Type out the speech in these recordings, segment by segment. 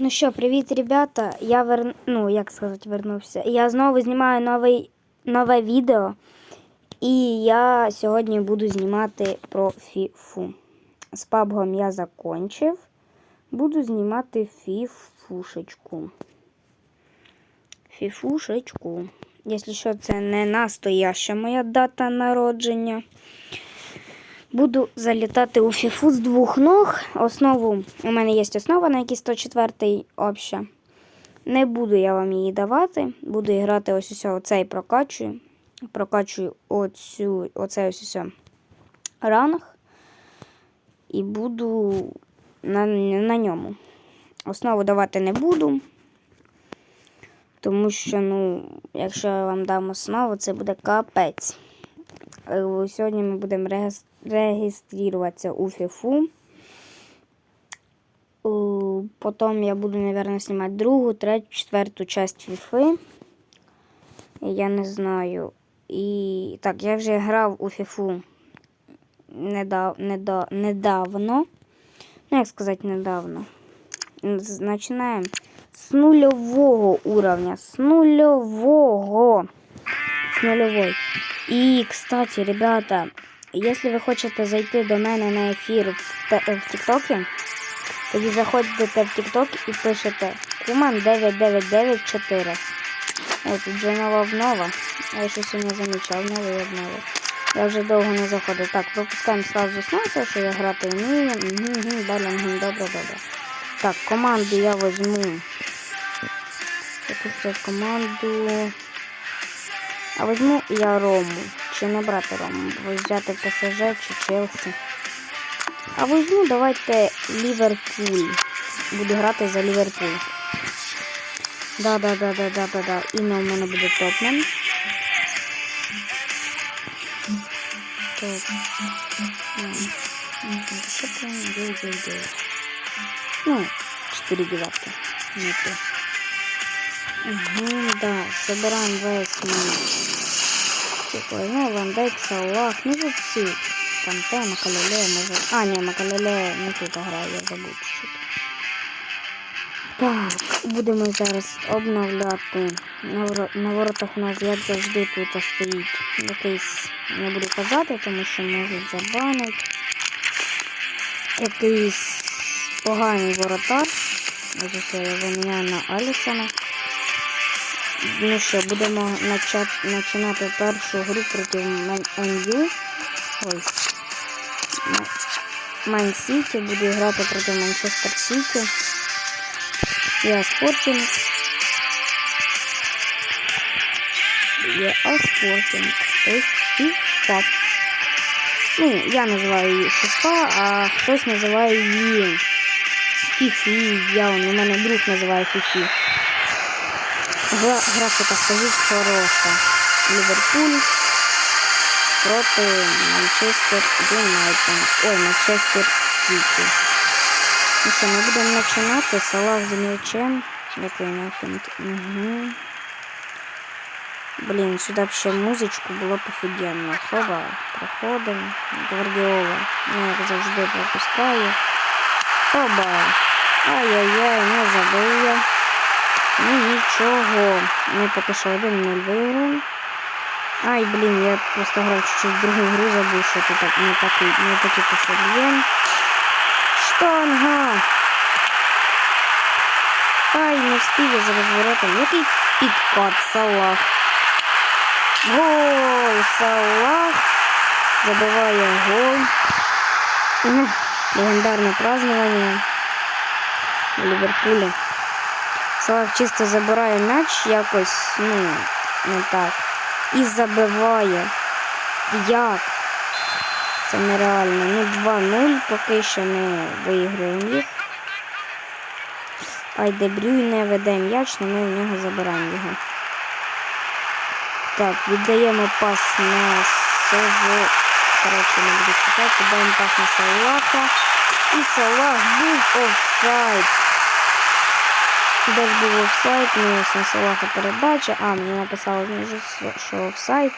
Ну що, привіт, ребята. Я вер... ну, як сказати, вернувся. Я знову знімаю новий... нове відео. І я сьогодні буду знімати про фіфу. З пабгом я закончив. Буду знімати фіфушечку. Фіфушечку. Якщо що, це не настояща моя дата народження. Буду залітати у фіфу з двох ног. Основу у мене є основа на якій 104 обща. Не буду я вам її давати. Буду грати ось ось оцей прокачую. Прокачую оцю, оцей ось ось ранг. І буду на, на ньому. Основу давати не буду. Тому що, ну, якщо я вам дам основу, це буде капець. Е, Сьогодні ми будемо регис- реєструватися у ФІФУ. Е, Потім я буду, мабуть, знімати другу, третю, четверту часть фіфи. Я не знаю. І так, я вже грав у фіфу недав... недав... недавно. Ну, як сказати, недавно. Починаємо з нульового уровня. З нульового. З нульової. І, кстати, ребята, якщо ви хочете зайти до мене на ефір в, те- в Тіктокі, тоді заходите в Тікток і пишете Куман 9994. Ось тут вже нова обнова. Я щось не замічав, новий обнови. Я вже довго не заходив. Так, пропускаємо сразу снайпер, що я грати вмію. Угу, добре, добре. Так, команду я возьму. Яку це команду. А візьму я Рому. Чи не брати Рому? Бо Взяти ПСЖ чи Челсі. А візьму давайте Ліверпуль. Буду грати за Ліверпуль. Да, да, да, да, да, да, да. Ім'я у мене буде Топмен. Дев'ять. Ну, 4 девятки. Не то. Угу, да, собираем весь мир. Типа, ну, Ван Салах, ну тут всі. Канте, Макалеле, може. А, ні, Макалеле не тут грає, я забув чуть-чуть. Так, будемо зараз обновляти. На, воротах у нас, як завжди, тут стоїть якийсь, не буду казати, тому що можуть забанити. Якийсь поганий воротар. Ось я заміняю на Алісона. Ну що, будемо починати першу гру проти МЮ. Ой. Майн Сіті. Буду грати проти Манчестер Сіті. Я Спортінг. Є Спортінг. Тобто FIFA. Ну, я називаю її FIFA, а хтось називає її Фіфі. Я, он, у мене друг називає Фіфі. Гра, графіка, скажіть, хороша. Ліверпуль проти Манчестер Юнайтед. Ой, Манчестер Сіті. Ну що, ми будемо починати. Салах за м'ячем. Який нафінт. Угу. Блін, сюди б ще музичку було б офігенно. Хоба, проходимо. Гвардіола. Ну, як завжди пропускає. Хоба. Ай-яй-яй, не забив я. Ну нічого. Ми поки що 1-0 виграємо. Ай, блін, я просто грав чуть-чуть в другу гру, забув, що тут так, не такий, не такий посад'єм. Штанга! Ай, не встиг я за розворотом. Який підкат Салах. Гол! Салах забиває гол. Легендарне празднование в Салах чисто забирає м'яч якось, ну, не так. І забиває. Як? Це нереально. Ну, 2-0, поки що не виіграємо їх. Ай, Дебрюй не веде м'яч, але ми в нього забираємо його. Так, віддаємо пас на Созо. Коротше, не буду читати. Віддаємо пас на Салаха. І Салах був офсайд. Десь був офсайд, ну Салаха передача. А, мені написало знизу, що офсайд.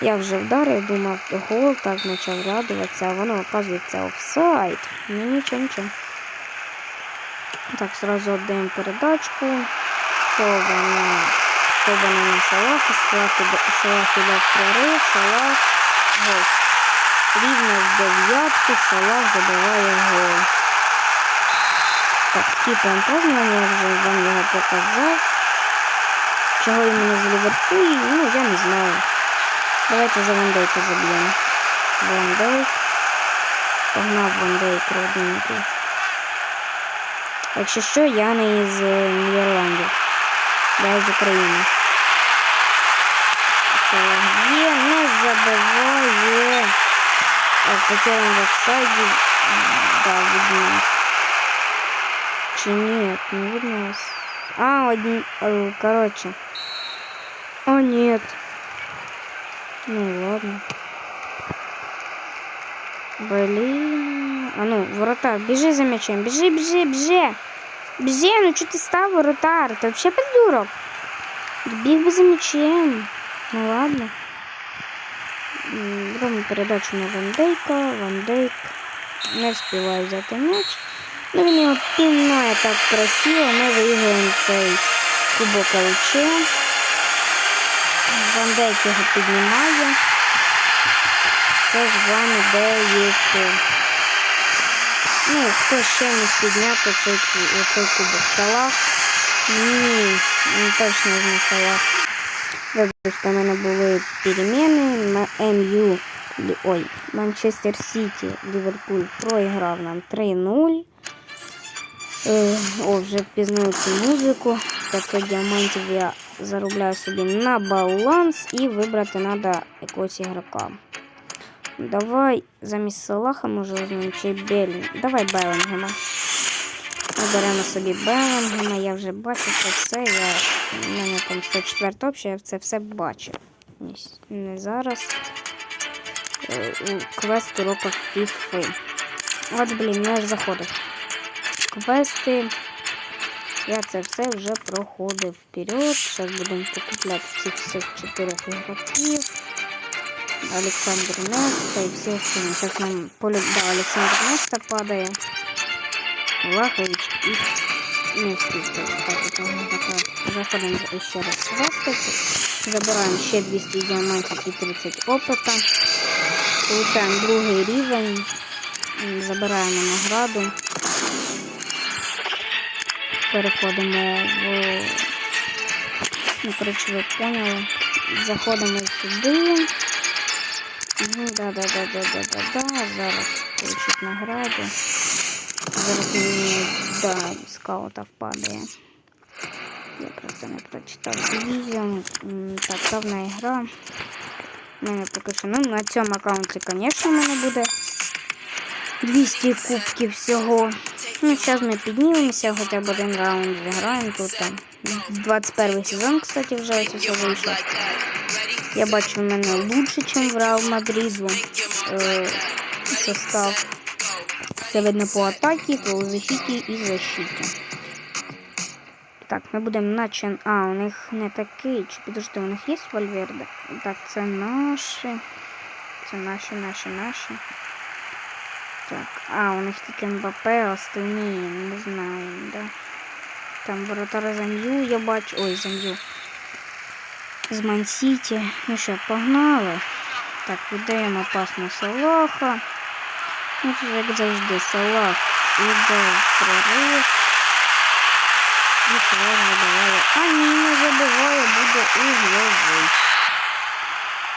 Я вже вдарив, думав, гол, так почав радуватися, а воно, оказується, офсайд. Ну нічого, нічого. Так, сразу отдаємо передачку. Хована на Салаха. Салах іде, Салах іде в прорив. Салах. Гол. Рівно в дев'ятку. Салах забиває гол. Так, скіпаємо познання, я вже вам його показав. Чого іменно з Ліверпуль, ну я не знаю. Давайте за Вандейка заб'ємо. Вандейк. Погнав Вандейк родненький. Якщо що, я не із Нідерландів. Я із України. Є, не забиває. Потерян в офсайді. Да, від. Чи нет, не від нас. А, одни... э, короче. О, нет. Ну ладно. Блин. А ну, вратарь, бежи за мячом. Бежи, бежи, бежи. Бежи, ну что ты стал, вратарь? Ты вообще придурок. Бег бы за мячом. Ну ладно. М, Робимо передачу на Ван Дейка. Ван Дейк не встигає взяти м'яч. Ну, він його пінає так красиво. Ми виіграємо цей кубок ЛЧ. Ван Дейк його піднімає. Це ж вам іде. Ну, хто ще міг підняти цей, цей кубок? Салах? Ні, ну, точно не Салах. Вибачте, в мене були переміни. МЮ, ой, Манчестер Сіті, Ліверпуль проіграв нам 3-0. Е, О, вже впізнали цю музику. 500 діамантів я заробляю собі на баланс і вибрати треба якогось ігрока. Давай замість Салаха може візьмемо чи Белін. Давай Белінгема. Ми беремо собі Белінгема, я вже бачу це все. Я, мене там 104 обща, я це все. Ні, Не зараз. Е, Квест уроках FIFA. От, блін, не ж заходив. Квести. Я це все вже проходив вперед. Зараз будемо покупляти цих всіх чотирьох ігроків. Олександр Неста і всі остальні. Зараз нам полю... Да, Олександр Неста падає. Лахович і не встиг так, так, так. Заходимо ще раз в квестик. Забираємо ще 200 діамантів і 30 опита. Получаємо другий рівень. Забираємо награду. Переходимо в. Ну, коротше, ви поняли. Заходимо сюди. Ну, да, да, да, да, да, да, да. Зараз получить награду. Зараз мені да, скаута впадає. Я просто не прочитав дивізію. Так, певна ігра. У мене поки що. Ну, на цьому аккаунті, звісно, в мене буде 200 кубків всього. Ну, зараз ми піднімемося, хоча б один раунд зіграємо тут. там. 21 сезон, кстати, вже все вийшло. Я бачу, в мене лучше, ніж в Реал Мадриду е, состав. Це видно по атаці, по защиті і защиті. Так, ми будемо наче. А, у них не такий. Чи підожди, у них є Вальверде? Так, це наші. Це наші, наші, наші. Так, а, у них тільки МБП, а остальні, не знаю, да. Там воротара Зам'ю я бачу. Ой, Зам'ю. З Мансіті. Ну що, погнали. Так, віддаємо пас на Салаха. Ну, це як завжди, Салах іде в прорив. І Салах забиває. А ні, не забиває, буде угловий.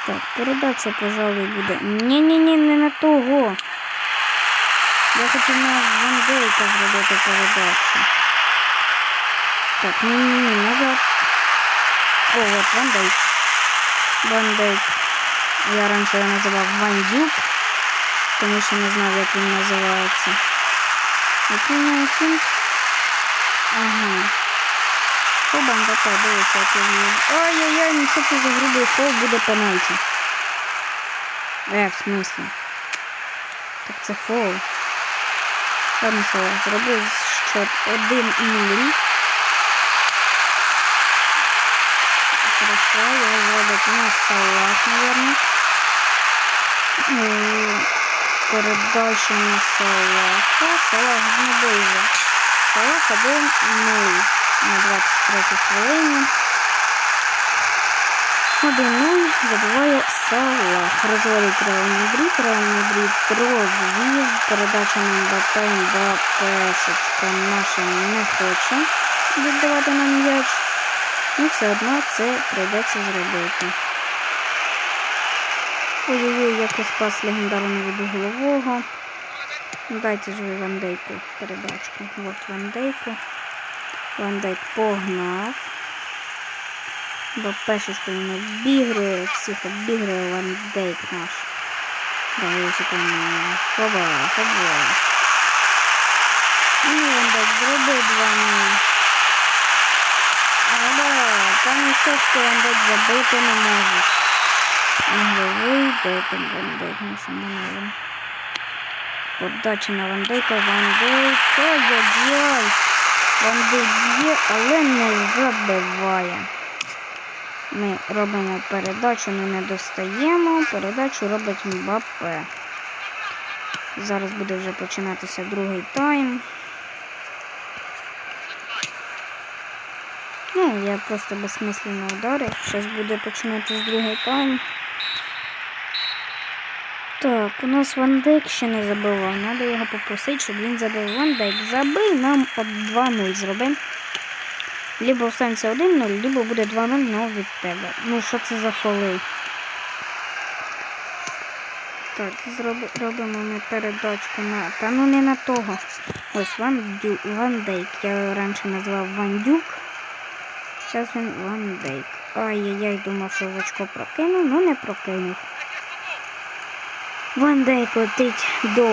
Так, передача, пожалуй, буде. Ні-ні-ні, не на того. Я хотів на Вандейка зробити передачу. Так, ні-ні-ні, назад. О, от Вандейк. Вандейк. Я раніше його називав Вандюк, тому що не знав, як він називається. Який нього фінт? Ага. Хоба МБП, дивися, як він. є. Ой-ой-ой, що це за грубий фол буде пенальті. Е, в смислі? Так це фол. Ладно, Салах, зроби счет 1-0. Хорошо, его зробить на Салах, наверное. Передача на Салаха. Салах не бойся. Салах 1-0 на 23 хвилині. 1-0 забиває Салах. Розводить Реал Мадрид. Реал Мадрид розвів. Передача на Мбаппе. Мбаппешечка наша не хоче віддавати нам м'яч. Ну, все одно це прийдеться зробити. Ой-ой-ой, який спас легендарного від Дайте ж ви Ван Дейку передачку. От Ван Дейку. Ван Дейк погнав. Бо пешечку він обігрує, всіх обігрує Ван Дейк наш. Да, ось там хоба, хоба. Ну, Ван Дейк зробив 2-0. Але там все, що Ван Дейк забити не може. Головий, де там Ван Дейк, ну не можемо. Подача на Ван Дейка, Ван Дейк, ой-ой-ой. Ван б'є, але не забиває. Ми робимо передачу, але не достаємо. Передачу робить Мбаппе. Зараз буде вже починатися другий тайм. Ну, я просто безсмисленно ударив. Зараз буде починатися другий тайм. Так, у нас Ван Дейк ще не забивав. Треба його попросити, щоб він забив. Ван Дейк забив, нам 2-0 зробимо. Либо останеться 1-0, либо буде 2-0, но від тебе. Ну, що це за фоли? Так, зроб... робимо ми передачку на. Та ну не на того. Ось Ван, Дю... Ван Дейк. Я його раніше назвав Ван Дюк. Зараз він Ван Дейк. Ай-яй-яй, думав, що в очко прокинув, ну не прокинув. Ван Дейк летить до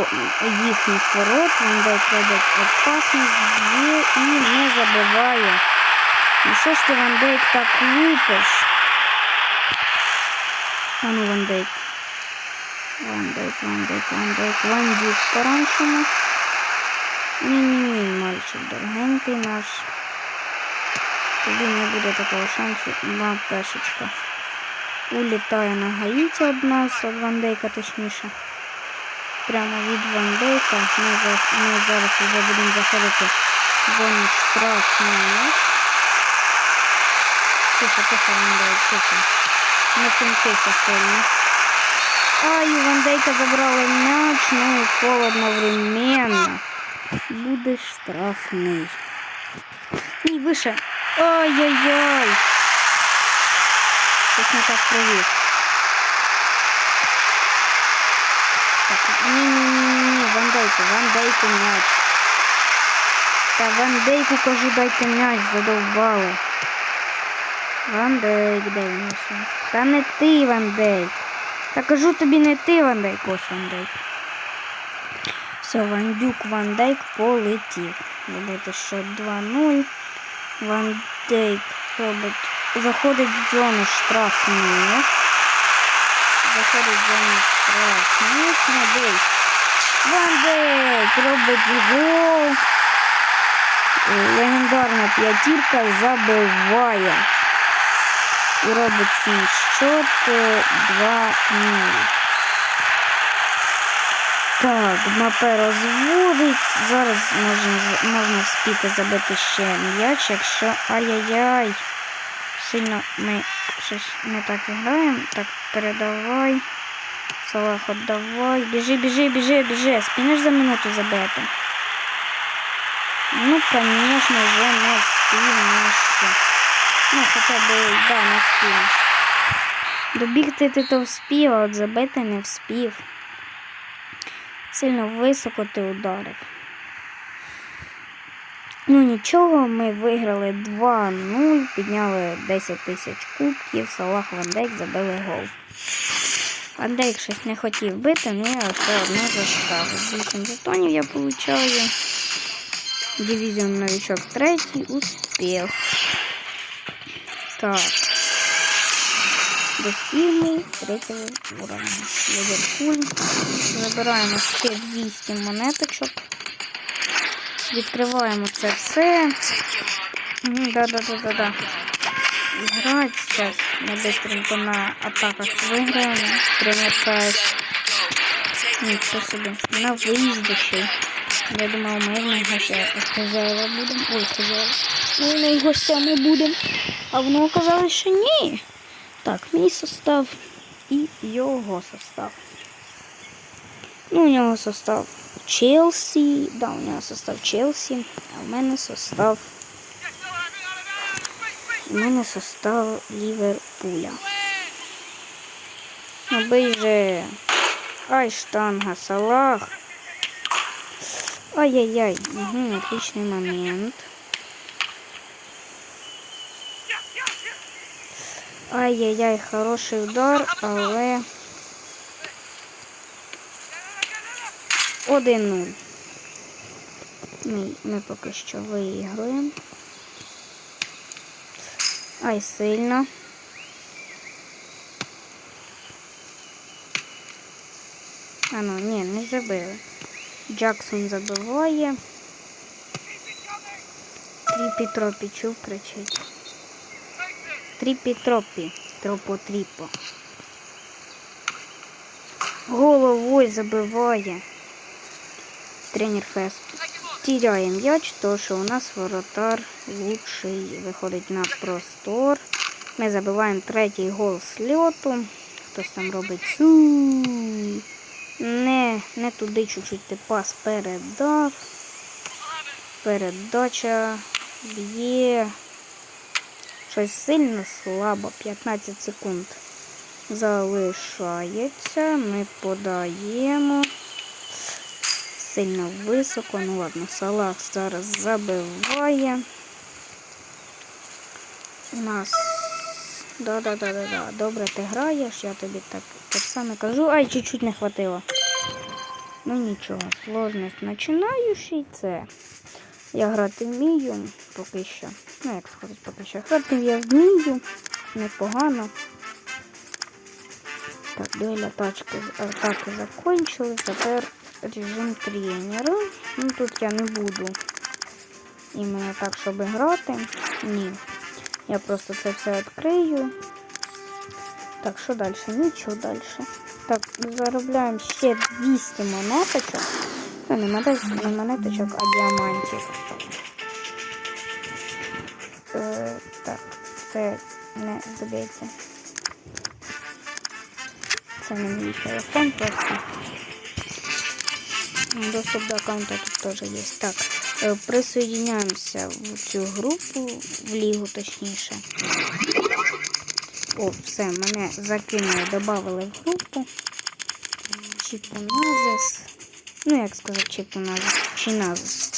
їхніх ворот. Ван Дейк робить опасність, і не забиває. Ну що ж ти, Ван Дейк, так лупиш? А ну, Ван Дейк. Ван Дейк, Ван Дейк, Ван Дейк, Ван Дюк по-раншому. Ні-ні-ні, мальчик дорогенький наш. Тобі не буде такого шансу на пешечка. Улітає на Гаїті од нас, від Ван Дейка точніше. Прямо від Ван Дейка. Ми, за, ми зараз вже будемо заходити в зону штрафної. Тихо, тихо, Ван Дейк, тихо. Не сильно. Ай, у Ван Дейка забрали м'яч, ну і фол одновременно. Буде штрафний. Ні, вище. Ай-яй-яй. Щось не так провів. Так, ні-ні-ні-ні, Ван Дейку, Ван Дейку м'яч. Та Ван Дейку кажу, дайте м'яч, задовбали. Ван Дейк, де? Та не ти, Ван Дейк. Та кажу тобі не ти, Ван ось Ван Дейк. Все, Вандюк Ван Дейк полетів. Робити що 2-0. Ван робить. Заходить в зону штрафних. Заходить в зону штрафних. Ван Дейк. Ван робить гол. Легендарна п'ятірка забиває. І робить свій счет е, 2-0. Так, Мапе розводить. Зараз можна, можна вспіти забити ще м'яч, якщо. Ай-яй-яй. Сильно ми щось не так граємо. Так, передавай. Салах, отдавай. Біжи, біжи, біжи, біжи. Спінеш за минуту забити. Ну, конечно же, не вспінеш. Ну, хоча б, да, не вспінеш. Добігти ти то вспів, а от забити не вспів. Сильно високо ти ударив. Ну нічого, ми виграли 2-0, підняли 10 тисяч кубків, Салах Ван Дейк забили гол. Ван Дейк щось не хотів бити, але я все одно заставив. 8 жетонів я получаю. Дивізіон новичок третій, успіх. Так. Достигли третього уровня. Ливерпуль. Забираємо ще 200 монеточок. Відкриваємо це все. Да-да-да-да-да. Играть сейчас. Мы быстренько на атаках выиграем. Примеркаясь. Ничего себе. На выезде ще. й. Я думав, ми в них хазяїва будемо. Ой, хазяїва. Ми в гостями будемо. А воно оказалось, що ні. Так, мій состав і його состав. Ну, у нього состав Челсі. Да, у нього состав Челсі, а в мене состав. У мене состав Ліверпуля. Ну, же. Ай, штанга, Салах. Ай-яй-яй. Угу, отличный момент. Ай-яй-яй, хороший удар, але. 1-0. Ми, ми поки що виіграємо. Ай, сильно. А ну, ні, не забили. Джексон забиває. Тріпі тропі чув кричить. Тріпі тропі. Тропо тріпо. Головою забиває. Тренер Фест. Теряє м'яч, то що у нас воротар лучший виходить на простор. Ми забиваємо третій гол з льоту. Хтось там робить су. Не, не туди чуть-чуть ти пас передав. Передача б'є. Щось сильно слабо. 15 секунд залишається. Ми подаємо. Сильно високо. Ну ладно, Салах зараз забиває. У нас. Да-да-да-да-да. Добре ти граєш, я тобі так, так само кажу. Ай, чуть-чуть не хватило. Ну нічого, сложність починаючий це. Я грати вмію поки що. Ну, як сказати, поки що. Грати я вмію. Непогано. Так, дуель атачки, атаки закончили. Тепер режим тренера. Ну тут я не буду іменно так, щоб грати. Ні. Я просто це все відкрию. Так, що далі? Нічого далі. Так, заробляємо ще 200 монеточок. Ну, не монеточок, не монеточок, а діамантів. Е, так, це не здається. Це не мій телефон просто. Доступ до аккаунта тут теж є. Так, е, присоединяємося в цю групу, в лігу точніше. О, все, мене закинули, додали в групу. Чіпуназис. Ну, як сказати, чіпуназис. Чиназис.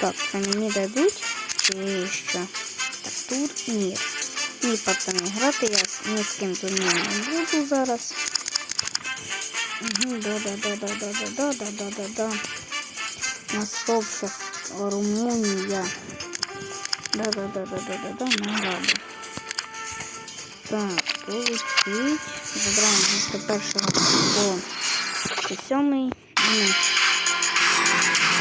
Так, це мені дадуть. Чи що? Так, турнір. Ні, пацани, грати я ні з ким турнір не буду зараз. Угу, да-да-да-да-да-да-да-да-да-да. Насовся Румунія. Да-да-да-да-да-да-да, награду. Так, получить. Забираємо з 101 по 107. Ну,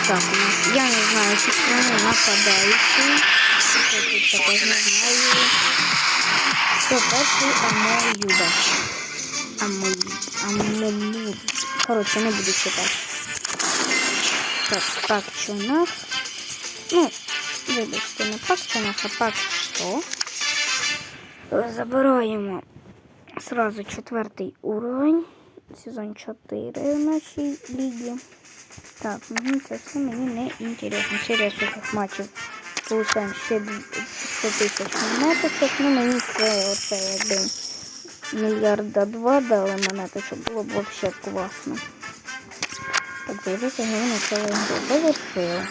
Так, у нас, я не знаю, чи вони нападаючі. Я тут також не знаю. 101 Амоюда. Амоюд. Амоюд. Коротше, не буду читати. Так, пак чунах. Ну, вибачте, не пак чунах, а пак що. Забираємо сразу четвертий уровень. Сезон 4 в нашій лігі. Так, мені це все мені не інтересно. Серія сухих матчів получаємо ще 100 тисяч монеточок. Ну мені це оце якби мільярда два дали монеточок, було б взагалі класно. Так, заявити головне целую игру. Завершил.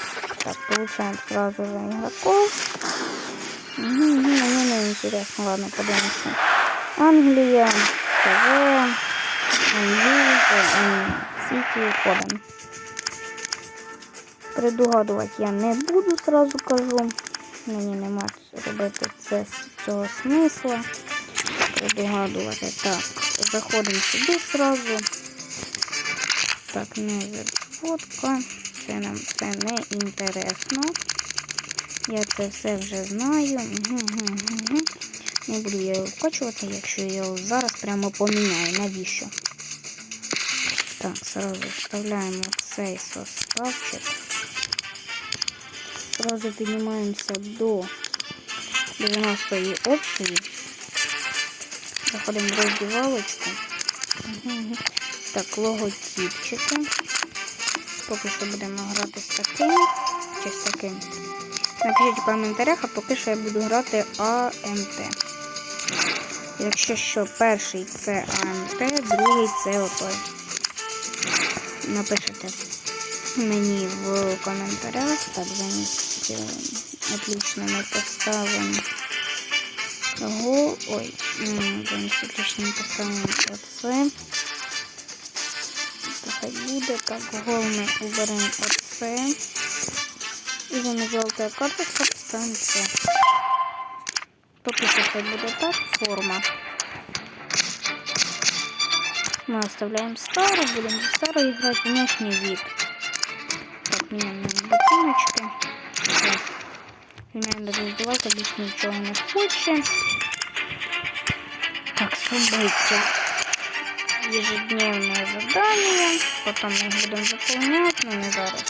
Так, получаем сразу же игроков. Угу, угу, мне не интересно. Ладно, подумаем. Англия, ТВ, Англия, Сити, Ходен. Предугадувати я не буду, сразу кажу. Мені нема робити це з цього смисла. Предугадувати. Так, заходимо сюди сразу. Так, не фотка. Це нам все не інтересно. Я це все вже знаю. Не буду я його вкачувати, якщо я його зараз прямо поміняю. Навіщо? Так, сразу вставляємо цей составчик. Сразу піднімаємося до 90-ї общої. Заходимо в роздівалочку. Так, логотипчики. Поки що будемо грати з таким чи з таким. Напишіть в коментарях, а поки що я буду грати АМТ. Якщо що, перший це АМТ, другий це отой. Напишите мені в коментарях. Так, замість отлично ми поставимо го. Ой, замість отлично ми поставимо оце. Хай буде. Так, гол ми уберемо оце. І замість жовтої карточки поставимо це. Поки що це буде так, форма. Мы оставляем старую, будем за старую играть внешний вид. Так, меняем ботиночки. Меняем даже раздевать, обычно ничего не хочет. Так, события. Ежедневное задание. Потом мы их будем заполнять, но не зараз.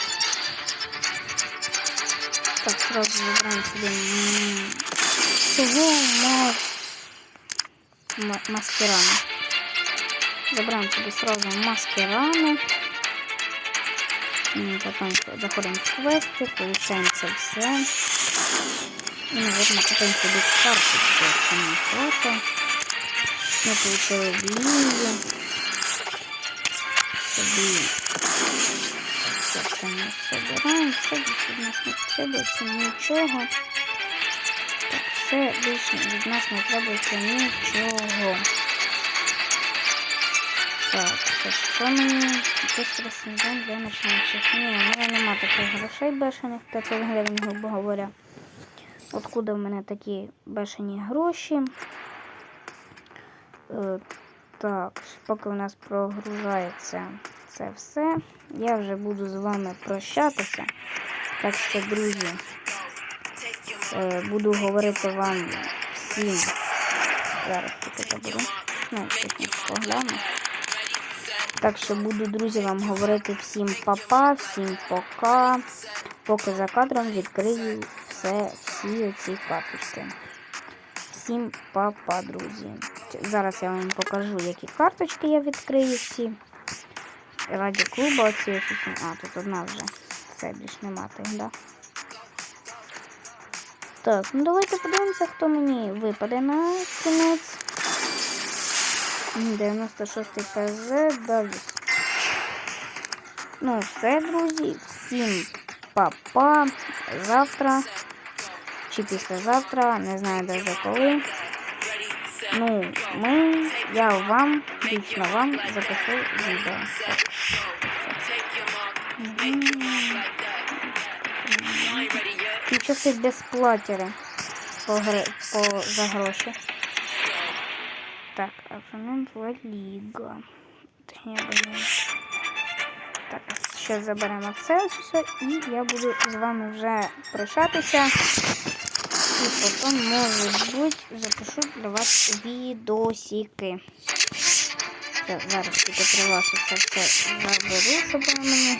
Так, сразу забираем себе всего мас... Забираем себе сразу маскираны. М, Потом заходим в квесты, получаем все. И, наверное, купим себе карточку, нам хватить. Ми получили лізі. Собі це все ми собираємо. Все більше нас не требується нічого. Так, все більше від нас не требується нічого. Так, це що мені? Быстро снідом для начинаючих. Ні, у мене нема таких грошей бешених, 500 гривень, грубо говоря. Откуда в мене такі бешені гроші? Е, так, поки у нас прогружається це все, я вже буду з вами прощатися. Так що, друзі, е, буду говорити вам всім. Зараз тільки заберу. Ну, потім погляну. Так що буду, друзі, вам говорити всім папа, всім пока. Поки за кадром відкрию все, всі оці карточки. Всім папа, друзі. Зараз я вам покажу, які карточки я відкрию всі. Раді клубу оці. А, тут одна вже. Все, більш нема тих, да? Так, ну давайте подивимося, хто мені випаде на кінець. 96 КЗ Давіс. Ну, все, друзі. Всім па-па. Завтра чи післязавтра, не знаю даже коли. Ну, ми, я вам, лично вам запишу відео. Ті часи безплатери по, гри- по, за гроші. Так, опонент Ла Ліга. Так, ще заберемо це все і я буду з вами вже прощатися. І потім, може бути, запишу для вас відосики. Так, зараз тільки при вас це все заберу, щоб мені,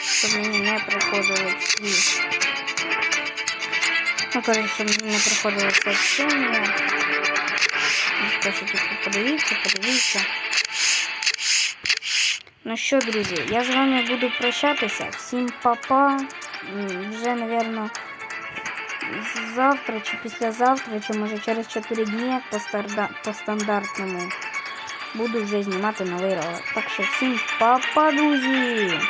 щоб мені не приходили ці. Ну, коротше, щоб мені не приходили сообщення. Скажу, тільки подивіться, подивіться. Ну що, друзі, я з вами буду прощатися. Всім па-па. М, Вже, напевно, завтра чи післязавтра, чи може через 4 дні по, по стандартному буду вже знімати новий ролик. Так що всім па-па, друзі!